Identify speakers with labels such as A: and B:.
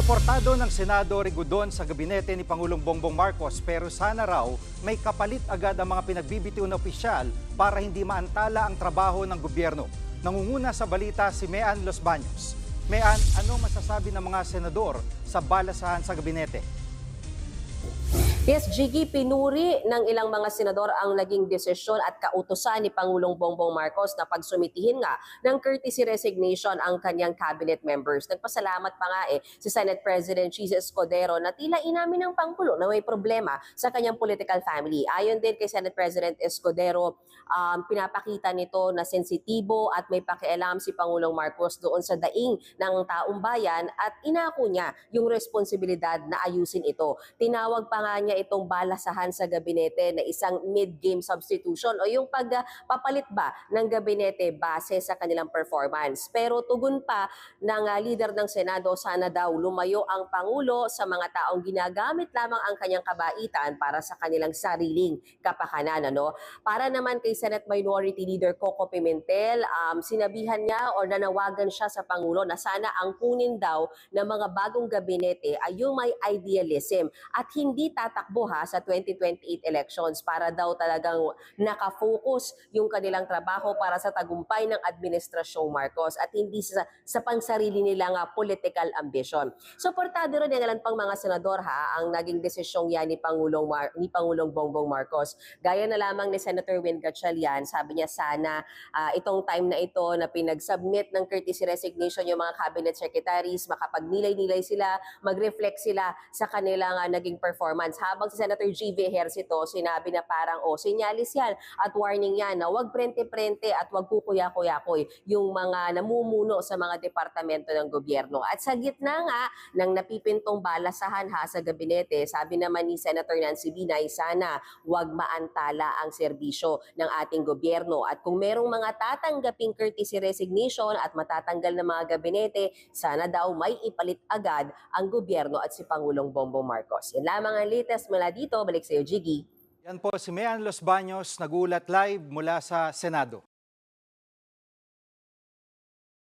A: Suportado ng Senado Rigudon sa gabinete ni Pangulong Bongbong Marcos pero sana raw may kapalit agad ang mga pinagbibitiw na opisyal para hindi maantala ang trabaho ng gobyerno. Nangunguna sa balita si Mean Los Baños. Mean, ano masasabi ng mga senador sa balasahan sa gabinete?
B: Yes, Jiggy, pinuri ng ilang mga senador ang naging desisyon at kautosan ni Pangulong Bongbong Marcos na pagsumitihin nga ng courtesy resignation ang kanyang cabinet members. Nagpasalamat pa nga eh si Senate President Cheese Escudero na tila inamin ng Pangulo na may problema sa kanyang political family. Ayon din kay Senate President Escudero, um, pinapakita nito na sensitibo at may pakialam si Pangulong Marcos doon sa daing ng taong bayan at inako niya yung responsibilidad na ayusin ito. Tinawag pa nga niya itong balasahan sa gabinete na isang mid-game substitution o yung pagpapalit ba ng gabinete base sa kanilang performance. Pero tugon pa ng ah, leader ng Senado, sana daw lumayo ang Pangulo sa mga taong ginagamit lamang ang kanyang kabaitan para sa kanilang sariling kapakanan. Ano? Para naman kay Senate Minority Leader Coco Pimentel, um, sinabihan niya o nanawagan siya sa Pangulo na sana ang kunin daw ng mga bagong gabinete ay yung may idealism at hindi tatakbo ha sa 2028 elections para daw talagang nakafocus yung kanilang trabaho para sa tagumpay ng administrasyong Marcos at hindi sa, sa pansarili nilang ah, political ambition. Suportado rin ng ilan pang mga senador ha ang naging desisyong yan ni Pangulong Mar- ni Pangulong Bongbong Marcos. Gaya na lamang ni Senator Win Gatchalian, sabi niya sana ah, itong time na ito na pinag-submit ng courtesy resignation yung mga cabinet secretaries, makapagnilay-nilay sila, mag-reflect sila sa kanilang ah, naging performance. Habang si Senator G.V. Ejercito, sinabi na parang, oh, sinyalis yan at warning yan na wag prente-prente at wag kukuya-kuyakoy yung mga namumuno sa mga departamento ng gobyerno. At sa gitna nga ng napipintong balasahan ha sa gabinete, sabi naman ni Senator Nancy Binay, sana wag maantala ang serbisyo ng ating gobyerno. At kung merong mga tatanggaping courtesy resignation at matatanggal na mga gabinete, sana daw may ipalit agad ang gobyerno at si Pangulong Bongbong Marcos. Yan lamang ang latest mula dito. Balik sa iyo, Jiggy.
A: Yan po si Mean Los Baños, nagulat live mula sa Senado.